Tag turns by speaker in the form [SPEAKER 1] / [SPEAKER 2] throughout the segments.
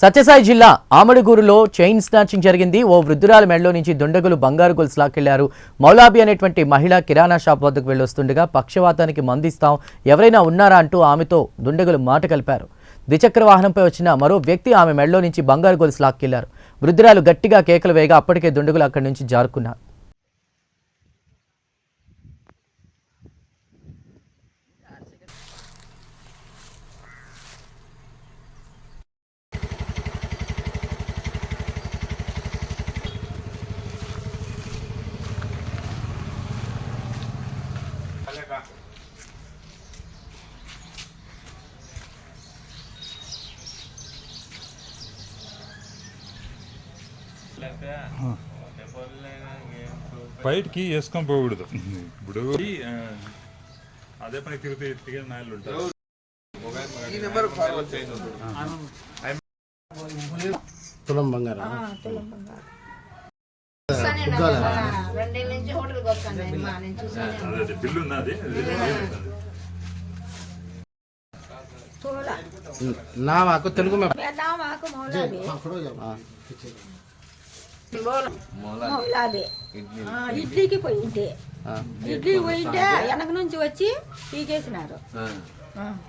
[SPEAKER 1] సత్యసాయి జిల్లా ఆమడుగూరులో chain snatching జరిగింది. ఓ వృద్ధురాల మెడలో నుంచి దుండగులు బంగారు గొలుసు లాక్కెళ్ళారు. మౌలాబి అనేటువంటి మహిళ కిరాణా షాప్ వద్దకు వెళ్ళొస్తుండగా పక్షవాతానికి మందిస్తాం ఎవరైనా ఉన్నారా అంటూ ఆమెతో దుండగులు మాట కలిపారు. ద్విచక్ర వాహనంపై వచ్చిన మరో వ్యక్తి ఆమె మెడలో నుంచి బంగారు గొలుసు లాక్కెళ్ళారు. వృద్ధురాలు గట్టిగా కేకలు వేయగా అప్పటికే దుండగులు అక్కడి నుంచి జారుకున్నారు.
[SPEAKER 2] బయటికి వేసుకొని పోకూడదు. ఇప్పుడు అదే పని తిరిగితే తిరిగే నాయలు ఉంటారు.
[SPEAKER 3] తులం బంగారం.
[SPEAKER 2] బిల్లు ఉన్నది
[SPEAKER 3] నా మాకు తెలుగు
[SPEAKER 4] ఇడ్లీకి పోయింటే ఇడ్లీ పోయింటే వెనక నుంచి వచ్చి పీకేసినారు.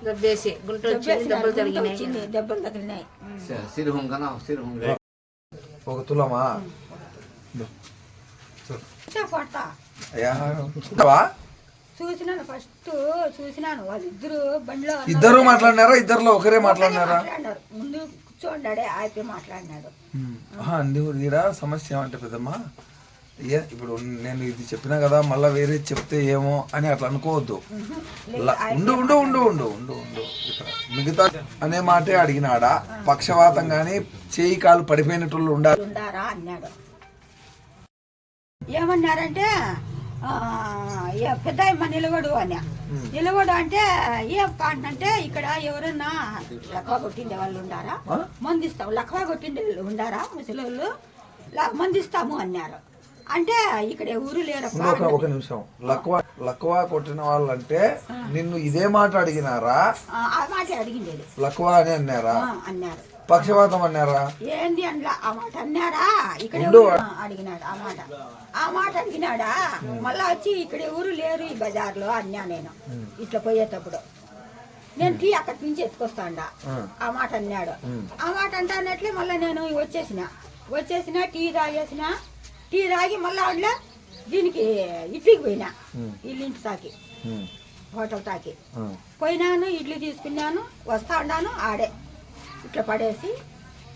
[SPEAKER 4] దెబ్బేసి గుంట వచ్చింది దెబ్బలు తగిలినాయి. దెబ్బలు తగిలినాయి.
[SPEAKER 5] ఒక తులమా?
[SPEAKER 4] చూసినాను ఫస్ట్ చూసినాను. వాళ్ళిద్దరు బండిలో.
[SPEAKER 5] ఇద్దరు మాట్లాడినారా? ఇద్దరులో ఒకరే మాట్లాడినారా.
[SPEAKER 4] కూర్చోండాడే ఆపి మాట్లాడినాడు.
[SPEAKER 5] ఈడ సమస్య ఏమంటే పెద్దమ్మా ఏ ఇప్పుడు నేను ఇది చెప్పినా కదా మళ్ళీ వేరే చెప్తే ఏమో అని అట్లా అనుకోవద్దు. ఉండు ఉండు ఉండు ఉండు ఉండు ఉండు. మిగతా అనే మాటే అడిగినాడా? పక్షవాతం కానీ చేయి కాలు పడిపోయినట్లు ఉండాలి.
[SPEAKER 4] ఉండారా అన్నాడు. ఏమన్నారంటే పెద్దాయమ్మ నిలబడు అని నిలబడు అంటే ఏం అంటే ఇక్కడ ఎవరన్నా లక్వ కొట్టిండే వాళ్ళు ఉండారా? మందిస్తాం లక్వ కొట్టిండే వాళ్ళు ఉండారా ముసలోళ్ళు? ల- మందిస్తాము అన్నారు. అంటే ఇక్కడ ఎవరు లేరప్పా
[SPEAKER 5] ఒక నిమిషం. లక్వా లక్వా కొట్టిన వాళ్ళంటే నిన్ను ఇదే మాట అడిగినారా?
[SPEAKER 4] ఆ, మాట అడిగిండేది.
[SPEAKER 5] లక్వా అని అన్నారా?
[SPEAKER 4] అన్నారు.
[SPEAKER 5] పక్షవాతం అన్నారా?
[SPEAKER 4] ఏంది అందులో ఆ మాట అన్నారా? ఇక్కడ అడిగినాడు ఆ మాట. ఆ మాట అడిగినాడా? మళ్ళా వచ్చి ఇక్కడ ఎవరు లేరు ఈ బజార్లో అన్నా నేను. ఇట్లా పోయేటప్పుడు. నేను టీ అక్కడి నుంచి ఎత్తుకొస్తాండా. ఆ. మాట అన్నాడు. ఆ మాట అంటానట్లే మళ్ళీ నేను వచ్చేసిన. వచ్చేసిన టీ తాగేసిన. టీ తాగి మళ్ళీ అందులో దీనికి ఇడ్లీకి పోయినా. ఇల్లింటి తాకి. హోటల్ తాకి. పోయినాను ఇడ్లీ తీసుకున్నాను వస్తా ఉన్నాను ఆడే. ఇట్లా పడేసి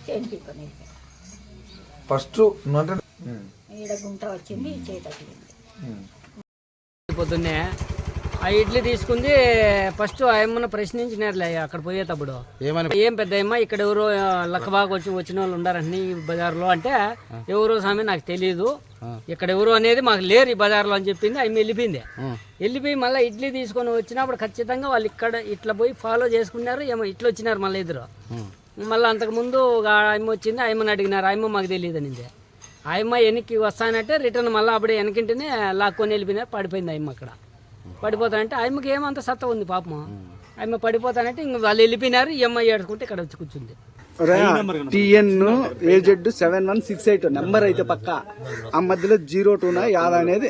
[SPEAKER 4] చేను వెళ్ళిపోయాను.
[SPEAKER 5] ఫస్ట్
[SPEAKER 4] ఈడ గుంట వచ్చింది
[SPEAKER 5] ఉమ్.
[SPEAKER 6] పొద్దున్నే ఆ ఇడ్లీ తీసుకుంది. ఫస్ట్ ఆయమ్మను ప్రశ్నించినారులే అక్కడ పోయేటప్పుడు.
[SPEAKER 3] ఏమని
[SPEAKER 6] ఏం పెద్ద అమ్మ ఇక్కడ ఎవరో లక్కబాగా వచ్చి వచ్చిన వాళ్ళు ఉండారండి ఈ బజార్లో అంటే ఎవరో స్వామి నాకు తెలియదు ఇక్కడ ఎవరు అనేది మాకు లేరు ఈ బజార్లో అని చెప్పింది ఆమె వెళ్ళిపోయింది. వెళ్ళిపోయి మళ్ళీ ఇడ్లీ తీసుకొని వచ్చినప్పుడు ఖచ్చితంగా వాళ్ళు ఇక్కడ ఇట్లా పోయి ఫాలో చేసుకున్నారు ఏమో ఇట్లా వచ్చినారు మళ్ళీ ఇద్దరు. మళ్ళీ అంతకుముందు ఆయమ్మ వచ్చింది ఆయమ్మని అడిగినారు ఆయమ్మ మాకు తెలియదు అనింది. ఆయమ్మ వెనక్కి వస్తానంటే రిటర్న్ మళ్ళీ అప్పుడే వెనకింటనే లాక్కొని వెళ్ళిపోయినా పడిపోయింది ఆయమ్మ అక్కడ. పడిపోతానంటే ఆయమ్మకి ఏమంత సత్తా ఉంది పాపం ఆయమ్మ పడిపోతానంటే ఇంక వాళ్ళు వెళ్ళిపోయినారు ఎంఐ అమ్మాయి ఏడుచుకుంటే ఇక్కడ వచ్చి కూర్చుంది.
[SPEAKER 7] TN AZ seven one six eight number అయితే పక్క. ఆ మధ్యలో జీరో టూనా యాద అనేది